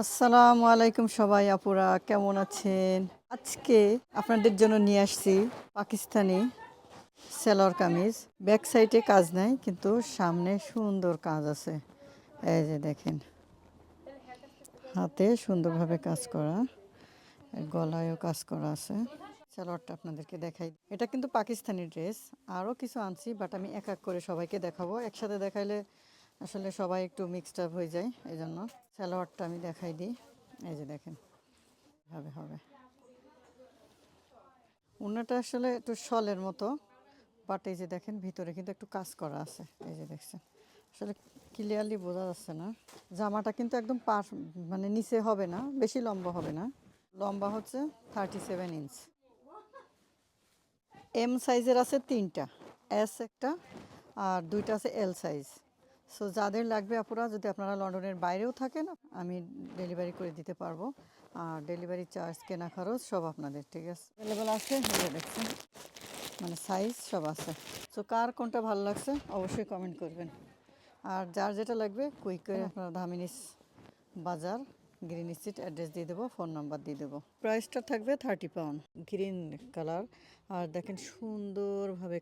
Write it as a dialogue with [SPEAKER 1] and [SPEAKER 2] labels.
[SPEAKER 1] আসসালামু আলাইকুম সবাই আপুরা, কেমন আছেন? আজকে আপনাদের জন্য নিয়ে আসছি পাকিস্তানি সেলর কামিজ। ব্যাক সাইডে কাজ নাই, কিন্তু সামনে সুন্দর কাজ আছে। এই যে দেখেন, হাতে সুন্দরভাবে কাজ করা, গলায়ও কাজ করা আছে। সালোয়ারটা আপনাদেরকে দেখাই। এটা কিন্তু পাকিস্তানি ড্রেস, আরও কিছু আনছি, বাট আমি এক এক করে সবাইকে দেখাবো। একসাথে দেখাইলে আসলে সবাই একটু মিক্সড আপ হয়ে যায় এই জন্য সালোয়ারটা আমি দেখাই দিই। এই যে দেখেন হবে হবে। উন্নাটা আসলে একটু শলের মতো বাট এই যে দেখেন, ভিতরে কিন্তু একটু কাজ করা আছে। এই যে দেখছেন, আসলে ক্লিয়ারলি বোঝা যাচ্ছে না। জামাটা কিন্তু একদম পার মানে নিচে হবে না, বেশি লম্বা হবে না। লম্বা হচ্ছে থার্টি সেভেন ইঞ্চ এম সাইজের আছে তিনটা এস একটা আর দুইটা আছে এল সাইজ সো যাদের লাগবে আপুরা, যদি আপনারা লন্ডনের বাইরেও থাকেন, আমি ডেলিভারি করে দিতে পারব। আর ডেলিভারি চার্জ কেনা খরচ সব আপনাদের, ঠিক আছে? অ্যাভেলেবেল আছে? দেখছেন। মানে সাইজ সব আছে। সো কার কোনটা ভালো লাগছে, অবশ্যই কমেন্ট করবেন। আর যার যেটা লাগবে কুইক করে আপনারা ধামিনিস বাজার গ্রিন স্ট্রিট অ্যাড্রেস দিয়ে দেবো ফোন নাম্বার দিয়ে দেবো। প্রাইসটা থাকবে থার্টি পাউন্ড গ্রিন কালার আর দেখেন, সুন্দরভাবে